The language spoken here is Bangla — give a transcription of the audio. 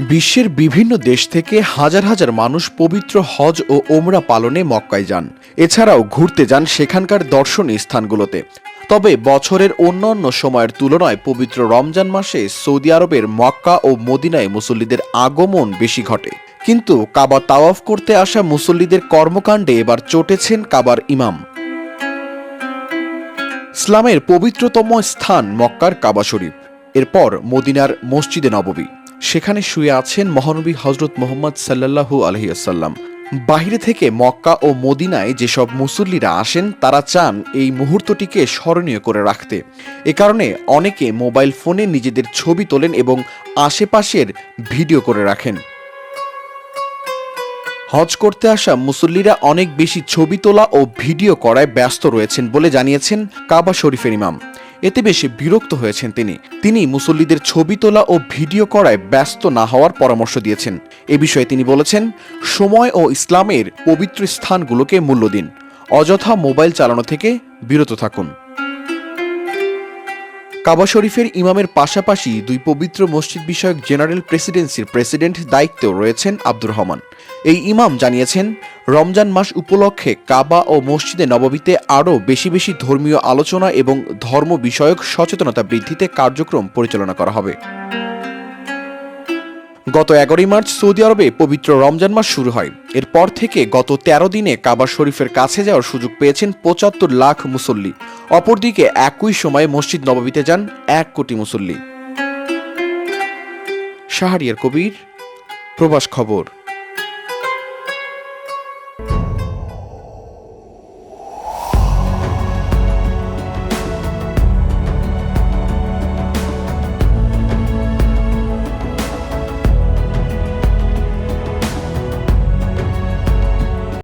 বিশ্বের বিভিন্ন দেশ থেকে হাজার হাজার মানুষ পবিত্র হজ ও ওমরা পালনে মক্কায় যান। এছাড়াও ঘুরতে যান সেখানকার দর্শনীয় স্থানগুলোতে। তবে বছরের অন্যান্য সময়ের তুলনায় পবিত্র রমজান মাসে সৌদি আরবের মক্কা ও মদিনায় মুসল্লিদের আগমন বেশি ঘটে। কিন্তু কাবা তাওয়াফ করতে আসা মুসল্লিদের কর্মকাণ্ডে এবার চটেছেন কাবার ইমাম। ইসলামের পবিত্রতম স্থান মক্কার কাবা শরীফ। এরপর মদিনার মসজিদে নববী। সেখানে শুয়ে আছেন মহানবী হজরত মোহাম্মদ সাল্লাল্লাহু আলহিয়াসাল্লাম বাহিরে থেকে মক্কা ও মদিনায় যেসব মুসল্লিরা আসেন, তারা চান এই মুহূর্তটিকে স্মরণীয় করে রাখতে। এ কারণে অনেকে মোবাইল ফোনে নিজেদের ছবি তোলেন এবং আশেপাশের ভিডিও করে রাখেন। হজ করতে আসা মুসল্লিরা অনেক বেশি ছবি তোলা ও ভিডিও করায় ব্যস্ত রয়েছেন বলে জানিয়েছেন কাবা শরীফের ইমাম। এতে বেশি বিরক্ত হয়েছেন তিনি। তিনি মুসল্লিদের ছবি তোলা ও ভিডিও করায় ব্যস্ত না হওয়ার পরামর্শ দিয়েছেন। এ বিষয়ে তিনি বলেছেন, সময় ও ইসলামের পবিত্র স্থানগুলোকে মূল্য দিন। অযথা মোবাইল চালানো থেকে বিরত থাকুন। কাবা শরীফের ইমামের পাশাপাশি দুই পবিত্র মসজিদ বিষয়ক জেনারেল প্রেসিডেন্সির প্রেসিডেন্ট দায়িত্বেও রয়েছেন আব্দুর রহমান। এই ইমাম জানিয়েছেন, রমজান মাস উপলক্ষে কাবা ও মসজিদে নববীতে আরও বেশি বেশি ধর্মীয় আলোচনা এবং ধর্ম বিষয়ক সচেতনতা বৃদ্ধিতে কার্যক্রম পরিচালনা করা হবে। গত এগারোই মার্চ সৌদি আরবে পবিত্র রমজান মাস শুরু হয়। এরপর থেকে গত ১৩ দিনে কাবা শরীফের কাছে যাওয়ার সুযোগ পেয়েছেন পঁচাত্তর লাখ মুসল্লি। অপরদিকে একই সময়ে মসজিদ নববীতে যান এক কোটি মুসল্লি। শাহরিয়ার কবির, প্রবাস খবর।